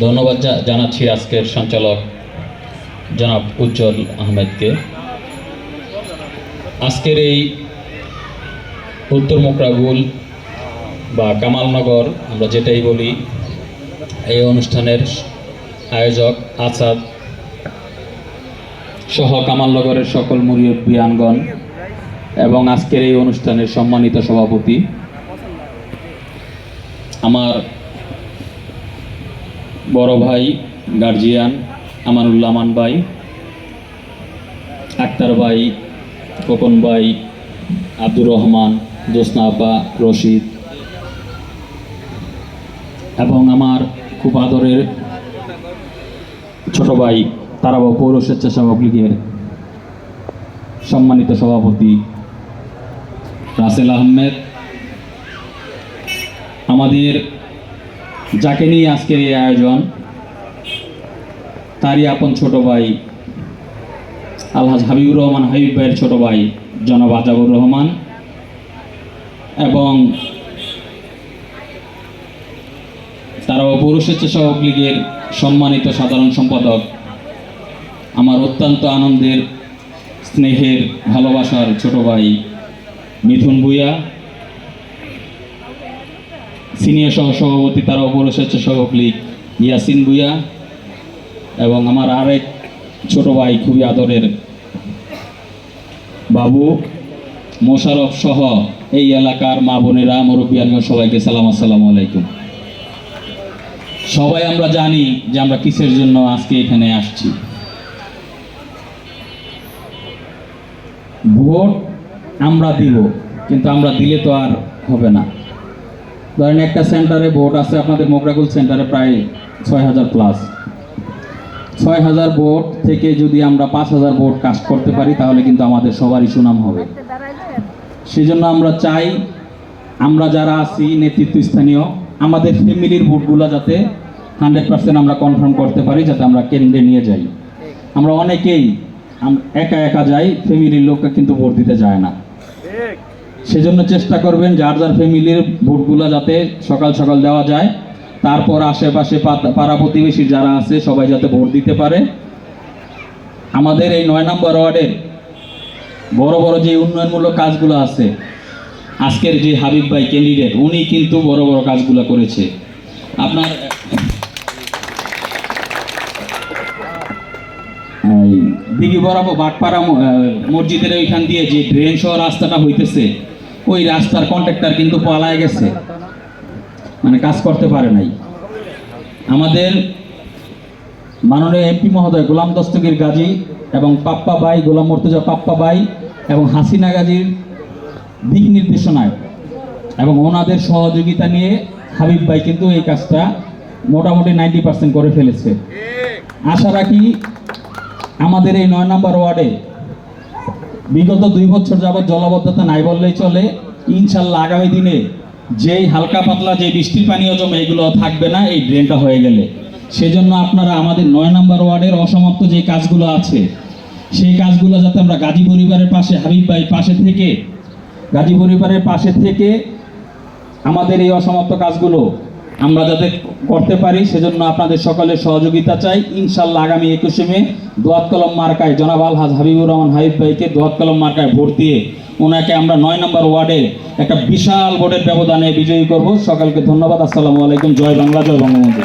ধন্যবাদ জানাচ্ছি আজকের সঞ্চালক জনাব উজ্জ্বল আহমেদকে। আজকের এই উত্তর মোকরাগুল বা কামালনগর, আমরা যেটাই বলি, এই অনুষ্ঠানের আয়োজক আসাদ সহ কামালনগরের সকল মুরিয়ানগণ এবং আজকের এই অনুষ্ঠানের সম্মানিত সভাপতি। আমার বড় ভাই গার্জিয়ান আমানুল্লাহ আমান ভাই, আক্তার ভাই খোকন ভাই, আব্দুর রহমান জোসনা আব্বা, রশিদ এবং আমার খুব আদরের ছোট ভাই তারাবাবু পৌর স্বেচ্ছাসেবক লীগের সম্মানিত সভাপতি রাসেল আহমেদ। আমাদের যাকে নিয়ে আজকের এই আয়োজন, তারই আপন ছোট ভাই আলহাজ হাবিবুর রহমান, হাবিব ভাইয়ের ছোট ভাই জনাব আজাবুর রহমান এবং তারাও পৌর স্বেচ্ছাসেবক লীগের সম্মানিত সাধারণ সম্পাদক। আমার অত্যন্ত আনন্দের, স্নেহের, ভালোবাসার ছোট ভাই মিথুন ভূঁইয়া। সিনিয়র সহ সভাপতি তারাও পৌর স্বেচ্ছাসেবক লীগ ইয়াসিন ভূঁইয়া এবং আমার আরেক ছোট ভাই খুবই আদরের বাবু মোশারফ সহ এই এলাকার মা বোনেরা, মুরব্বিয়ানগণ, সবাইকে সালাম, আসসালামু আলাইকুম। সবাই আমরা জানি যে আমরা কিসের জন্য আজকে এখানে আসছি। ভোট আমরা দিব, কিন্তু আমরা দিলে তো আর হবে না। ধরেন একটা সেন্টারে ভোট আছে, আপনাদের মোগরাকুল সেন্টারে প্রায় ছয় হাজার প্লাস ছয় হাজার ভোট থেকে যদি আমরা পাঁচ হাজার ভোট কাজ করতে পারি, তাহলে কিন্তু আমাদের সবারই সুনাম হবে। সেই জন্য আমরা চাই, আমরা যারা আছি নেতৃত্ব স্থানীয় আমাদের ফ্যামিলির ভোটগুলো যাতে হান্ড্রেড পার্সেন্ট আমরা কনফার্ম করতে পারি, যাতে আমরা কেন্দ্রে নিয়ে যাই। আমরা অনেকেই একা একা যাই, ফ্যামিলির লোককে কিন্তু ভোট দিতে যায় না। সেজন্য চেষ্টা করবেন যার যার ফ্যামিলির ভোটগুলো যাতে সকাল সকাল দেওয়া যায়। তারপর আশেপাশে পাড়া প্রতিবেশী যারা আছে, সবাই যাতে ভোট দিতে পারে। আমাদের এই নয় নম্বর ওয়ার্ডের বড় বড় যে উন্নয়নমূলক কাজগুলো আছে, আজকের যে হাবিব ভাই ক্যান্ডিডেট উনি কিন্তু বড় বড় কাজগুলো করেছে। আপনার দিঘি বরাবর বাটপাড়া মসজিদের ওইখান দিয়ে যে ড্রেন সহ রাস্তাটা হইতেছে ওই রাস্তার কন্ট্রাক্টর কিন্তু পালায় গেছে। মানে কাজ করতে পারে নাই। আমাদের মাননীয় এমপি মহোদয় গোলাম দস্তগীর গাজী এবং পাপ্পা ভাই, গোলাম মর্তুজা পাপ্পা ভাই এবং হাসিনা গাজীর দিক নির্দেশনায় এবং ওনাদের সহযোগিতা নিয়ে হাবিব ভাই কিন্তু এই কাজটা মোটামুটি নাইনটি পার্সেন্ট করে ফেলেছে। আশা রাখি আমাদের এই নয় নম্বর ওয়ার্ডে বিগত দুই বছর যাবৎ জলাবদ্ধতা নাই বললেই চলে। ইনশাল্লাহ আগামী দিনে যেই হালকা পাতলা যে বৃষ্টির পানীয় জমে এগুলো থাকবে না, এই ড্রেনটা হয়ে গেলে। সেজন্য আপনারা আমাদের নয় নম্বর ওয়ার্ডের অসমাপ্ত যে কাজগুলো আছে, সেই কাজগুলো যাতে আমরা গাজী পরিবারের পাশে, হাবিব ভাই পাশে থেকে, গাজী পরিবারের পাশে থেকে আমাদের এই অসমাপ্ত কাজগুলো আমরা যাতে করতে পারি, সেজন্য আপনাদের সকলের সহযোগিতা চাই। ইনশাল্লাহ আগামী একুশে মে দোয়াত কলম মার্কায় জনাব আলহাজ হাবিবুর রহমান হাবিব ভাইকে দোয়াত কলম মার্কায় ভোট দিয়ে ওনাকে আমরা নয় নম্বর ওয়ার্ডে একটা বিশাল ভোটের ব্যবধানে বিজয়ী করব। সকলকে ধন্যবাদ। আসসালামু আলাইকুম। জয় বাংলা, জয় বঙ্গবন্ধু।